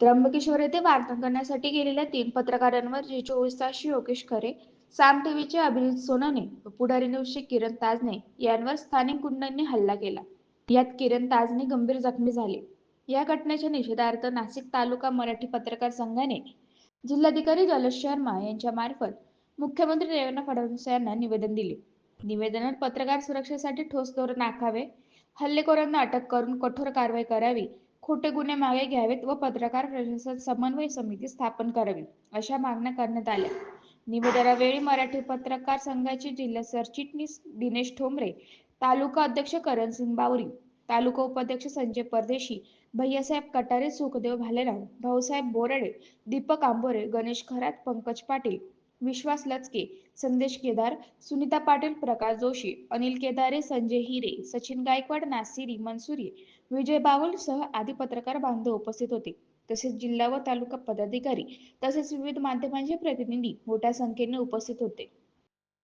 त्र्यंबकेश्वर येथे वार्ता करण्यासाठी गेलेल्या तीन पत्रकारांवर जे चोवीस तास योगेश खरे साम टीव्हीचे अभिजित सोनाने व पुढारी न्यूजचे किरण ताजने यांवर स्थानिक गुंडांनी हल्ला केला. यात किरण ताजने गंभीर जखमी झाले. या घटनेच्या निषेधार्थ नाशिक तालुका मराठी पत्रकार संघाने जिल्हाधिकारी जलज शर्मा यांच्या मार्फत मुख्यमंत्री देवेंद्र फडणवीस यांना निवेदन दिले. निवेदनात पत्रकार सुरक्षेसाठी ठोस धोरण आखावे हल्लेखोरांना अटक करून कठोर कारवाई करावी खोटे गुन्हे मागे घ्यावेत व पत्रकार प्रशासन समन्वय समिती स्थापन करावी अशा मागण्या करण्यात आल्या. निवेदनावेळी मराठी पत्रकार संघाचे जिल्हा सरचिटणीस दिनेश ठोंबरे तालुका अध्यक्ष करणसिंग बावरी तालुका उपाध्यक्ष संजय परदेशी भैयासाहेब कटारे सुखदेव भालेराव भाऊसाहेब बोराडे दीपक आंबोरे गणेश खरात पंकज पाटील विश्वास लचके संदेश केदार सुनीता पाटील प्रकाश जोशी अनिल केदारे संजय हिरे सचिन गायकवाड नासिरी मनसुरी विजय बावल सह आदी पत्रकार बांधव उपस्थित होते. तसेच जिल्हा व तालुका पदाधिकारी तसेच विविध माध्यमांचे प्रतिनिधी मोठ्या संख्येने उपस्थित होते.